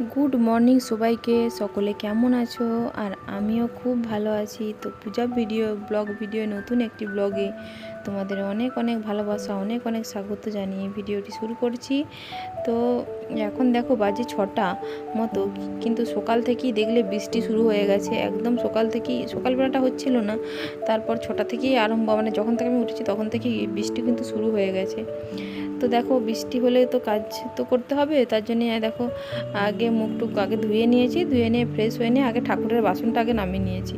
Good morning সবাইকে। সকলে কেমন আছো? আর আমিও খুব ভালো আছি। তো পূজা ভিডিও, ব্লগ ভিডিও, নতুন একটি ব্লগে তোমাদের অনেক অনেক ভালোবাসা, অনেক অনেক স্বাগত জানিয়ে ভিডিওটি শুরু করছি। তো এখন দেখো বাজে ছটা মতো, কিন্তু সকাল থেকেই দেখলে বৃষ্টি শুরু হয়ে গেছে। একদম সকাল থেকেই, সকালবেলাটা হচ্ছিল না। তারপর ছটা থেকেই আরম্ভ মানে যখন থেকে আমি উঠেছি তখন থেকেই বৃষ্টি কিন্তু শুরু হয়ে গেছে। তো দেখো বৃষ্টি হলে তো কাজ তো করতে হবে, তার জন্যে দেখো আগে মুখ টুক আগে ধুয়ে নিয়েছি, ধুয়ে নিয়ে ফ্রেশ হয়ে নিয়ে আগে ঠাকুরের বাসনটা আগে নামিয়ে নিয়েছি,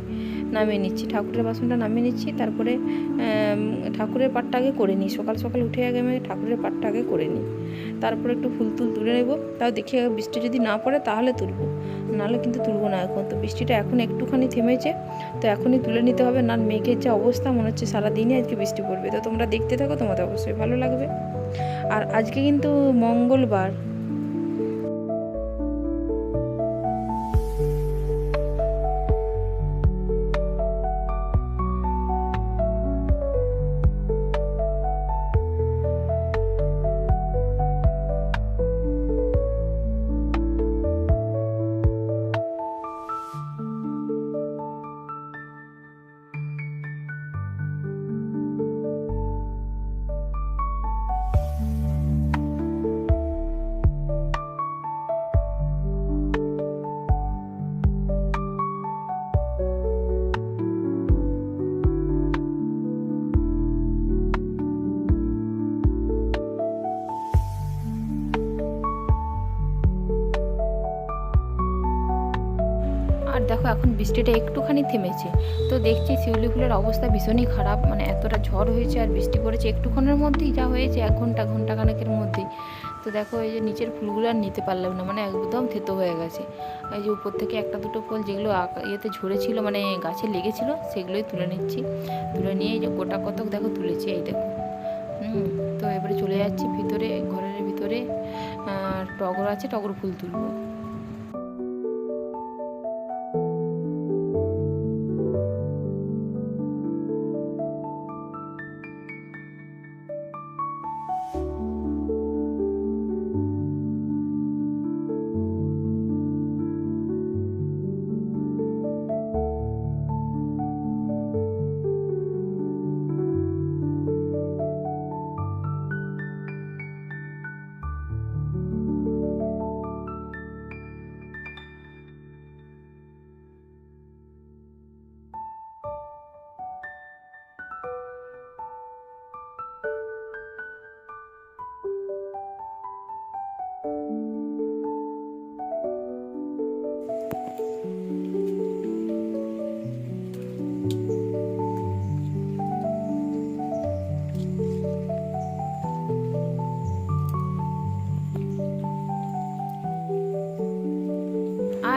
নামিয়ে নিচ্ছি, ঠাকুরের বাসনটা নামিয়ে নিচ্ছি, তারপরে ঠাকুরের পাটটা আগে করে নিই, সকাল সকাল উঠে আগে আমি ঠাকুরের পাটটা আগে করে নিই, তারপরে একটু ফুল তুল তুলে নেব, তাও দেখি বৃষ্টি যদি না পড়ে তাহলে তুলবো, নাহলে কিন্তু তুলবো না এখন, তো বৃষ্টিটা এখন একটুখানি থেমেছে, তো এখনই তুলে নিতে হবে, না মেঘের যে অবস্থা মনে হচ্ছে সারাদিনই আজকে বৃষ্টি পড়বে, তো তোমরা দেখতে থাকো, তোমাদের অবশ্যই ভালো লাগবে। আর আজকে কিন্তু মঙ্গলবার। দেখো, এখন বৃষ্টিটা একটুখানি থেমেছে। তো দেখছি শিউলি ফুলের অবস্থা ভীষণই খারাপ মানে এতটা ঝড় হয়েছে আর বৃষ্টি পড়েছে একটুক্ষণের মধ্যেই যা হয়েছে এক ঘণ্টা ঘণ্টা খানেকের মধ্যেই। তো দেখো, এই যে নিচের ফুলগুলো আর নিতে পারলাম না মানে একদম থেতো হয়ে গেছে। এই যে উপর থেকে একটা দুটো ফুল যেগুলো ইয়েতে ঝরেছিল মানে গাছে লেগেছিল, সেগুলোই তুলে নিচ্ছি। তুলে নিয়ে এই যে গোটা কতক দেখো তুলেছি, এই দেখো। হুম, তো এবারে চলে যাচ্ছি ভিতরে, ঘরের ভিতরে। টগর আছে, টগর ফুল তুলবো।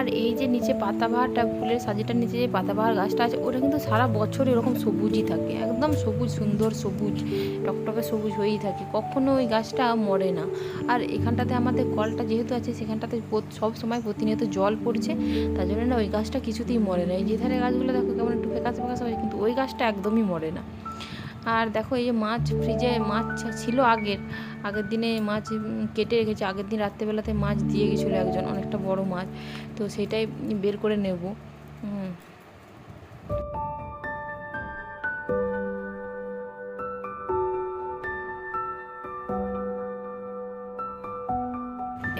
এই যে নিচে পাতাবাহারটা, ফুলের সাজিটার নিচে যে পাতাবাহার গাছটা আছে, ওটা কিন্তু সারা বছর এরকম সবুজই থাকে। একদম সবুজ, সুন্দর সবুজ, টকটকে সবুজ হয়েই থাকে। কখনো ওই গাছটা মরে না। আর এখানটাতে আমাদের কলটা যেহেতু আছে, সেখানটাতে সব সময় প্রতিনিয়ত জল পড়ছে। তার জন্য না ওই গাছটা কিছুতেই মরে না। এই যে ধারে গাছগুলো দেখো কেমন একটু ফেকাসে ফেকাসে হয়েছে কিন্তু ওই গাছটা একদমই মরে না। আর দেখো এই যে মাছ, ফ্রিজে মাছ ছিল আগের। আগের দিনে মাছ কেটে রেখেছি। আগের দিন রাত্রেবেলাতে মাছ দিয়ে গেছিল একজন, অনেকটা বড় মাছ। তো সেটাই বের করে নেব।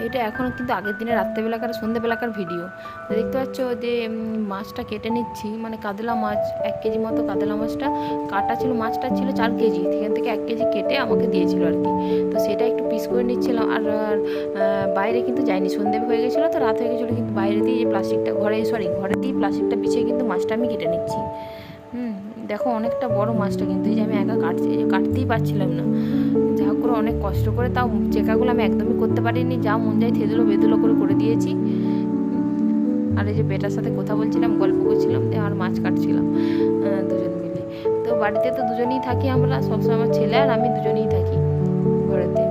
এটা এখনও কিন্তু আগের দিনে রাত্রেবেলাকার সন্ধ্যেবেলাকার ভিডিও দেখতে পাচ্ছ যে মাছটা কেটে নিচ্ছি। মানে কাতলা মাছ, এক কেজি মতো কাতলা মাছটা কাটা ছিল, মাছটা ছিল চার কেজি। সেখান থেকে এক কেজি কেটে আমাকে দিয়েছিল আর কি। তো সেটা একটু পিস করে নিচ্ছিলাম। আর বাইরে কিন্তু যায়নি সন্ধে হয়ে গেছিল তো, রাত হয়ে গেছিল। কিন্তু বাইরে দিয়ে যে প্লাস্টিকটা ঘরে সরি ঘরে দিয়ে প্লাস্টিকটা বিছিয়ে কিন্তু মাছটা আমি কেটে নিচ্ছি। হুম, দেখো অনেকটা বড় মাছটা কিন্তু এই যে আমি একা কাটছি কাটতেই পারছিলাম না। হোক করে অনেক কষ্ট করে, তাও চেকাগুলো আমি একদমই করতে পারিনি। যা মন যায় থেদুলো বেদুলো করে করে দিয়েছি। আর এই যে বেটার সাথে কথা বলছিলাম, গল্প করছিলাম আর মাছ কাটছিলাম দুজন মিলে। তো বাড়িতে তো দুজনেই থাকি আমরা, সবসময় আমার ছেলে আর আমি দুজনেই থাকি ঘরেতে।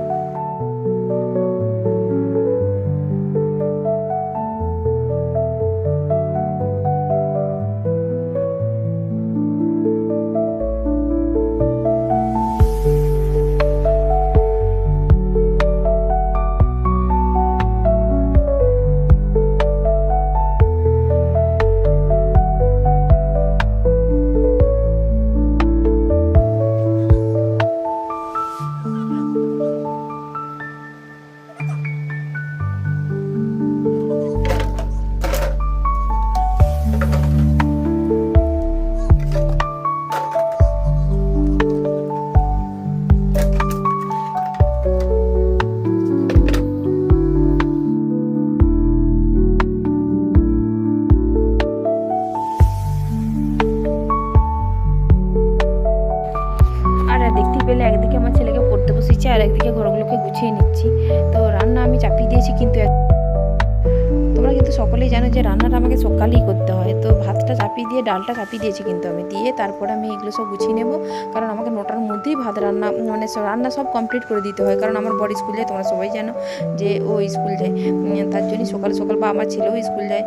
গুছিয়ে নিচ্ছি। তো রান্না আমি চাপিয়ে দিয়েছি কিন্তু কিন্তু সকলেই জানো যে রান্নাটা আমাকে সকালেই করতে হয়। তো ভাতটা চাপিয়ে দিয়ে, ডালটা চাপিয়ে দিয়েছি কিন্তু আমি। দিয়ে তারপরে আমি এগুলো সব গুছিয়ে নেব। কারণ আমাকে নটার মধ্যেই ভাত রান্না মানে রান্না সব কমপ্লিট করে দিতে হয়। কারণ আমার বড় স্কুল যায়, তোমরা সবাই জানো যে ও স্কুল যায়। তার জন্যই সকাল সকাল বা আমার ছেলেও স্কুল যায়।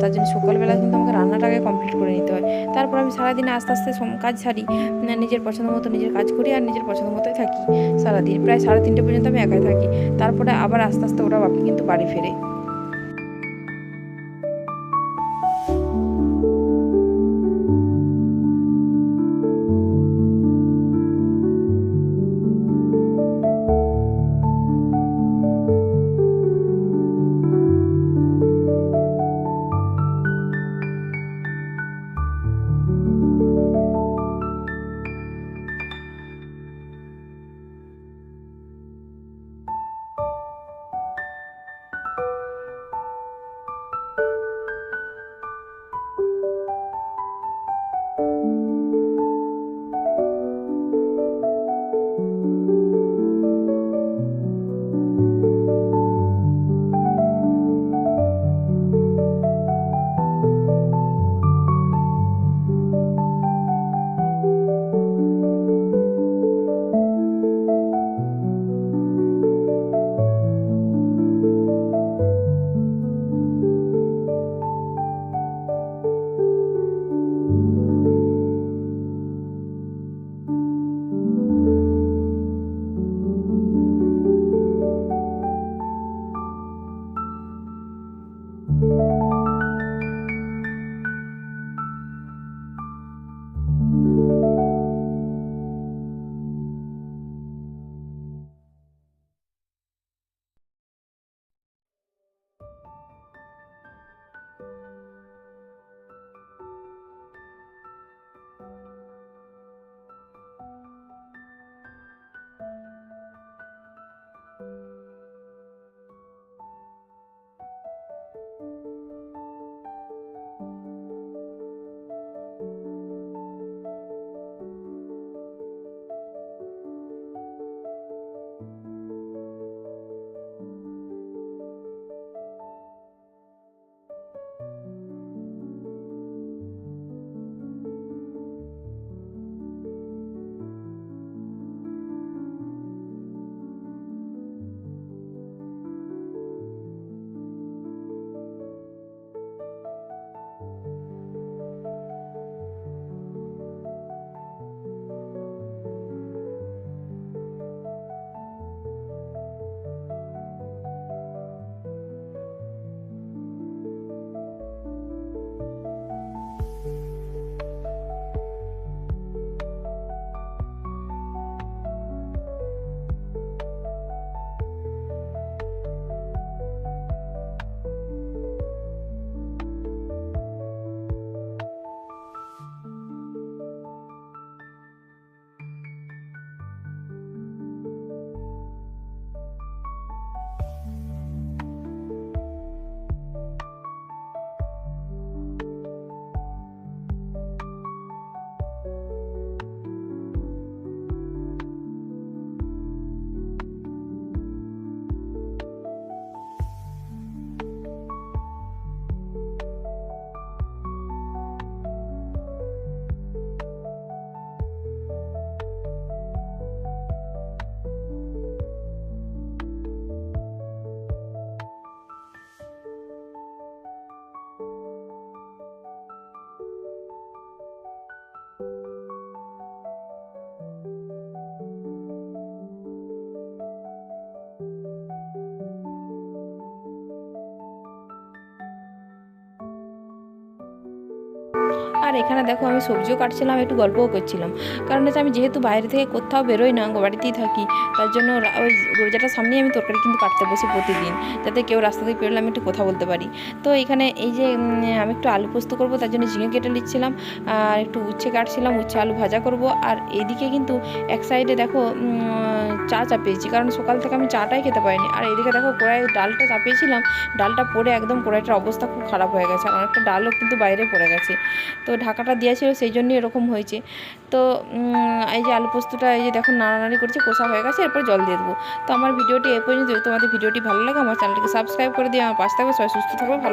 তার জন্য সকালবেলা কিন্তু আমাকে রান্নাটাকে কমপ্লিট করে নিতে হয়। তারপর আমি সারাদিনে আস্তে আস্তে কাজ সারি। নিজের পছন্দ মতো নিজের কাজ করি আর নিজের পছন্দ মতোই থাকি। সারাদিন, প্রায় সাড়ে তিনটে পর্যন্ত আমি একাই থাকি। তারপরে আবার আস্তে আস্তে ওরা বাপি কিন্তু বাড়ি ফেরে। এখানে দেখো আমি সবজিও কাটছিলাম, একটু গল্পও করছিলাম। কারণ হচ্ছে আমি যেহেতু বাইরে থেকে কোথাও বেরোই না বাড়িতেই থাকি, তার জন্য ওই রোজাটার সামনেই আমি তরকারি কিন্তু কাটতে বসি প্রতিদিন, যাতে কেউ রাস্তা থেকে পেরোলে আমি একটু কথা বলতে পারি। তো এখানে এই যে আমি একটু আলু পোস্ত করব, তার জন্য ঝিঙে কেটে নিচ্ছিলাম, আর একটু উচ্ছে কাটছিলাম, উচ্ছে আলু ভাজা করব। আর এইদিকে কিন্তু এক সাইডে দেখো চা চাপিয়েছি, কারণ সকাল থেকে আমি চাটাই খেতে পারিনি। আর এদিকে দেখো কড়াই ডালটা চাপিয়েছিলাম, ডালটা পড়ে একদম কড়াইটার অবস্থা খুব খারাপ হয়ে গেছে আর অনেকটা ডালও কিন্তু বাইরে পড়ে গেছে। তো ঢাকাটা দেওয়া ছিল সেই জন্য এরকম হয়েছে। তো এই যে আলু পোস্তটা, এই যে দেখো নাড়ানাড়ি করছে, কোষা হয়ে গেছে, এরপর জল দিয়ে দেবো। তো আমার ভিডিওটি এ পর্যন্ত তোমাদের ভিডিওটি ভালো লাগে, আমার চ্যানেলটিকে সাবস্ক্রাইব করে দিয়ে আমার পাশে থাকবে, সবাই সুস্থ থাকবে ভালো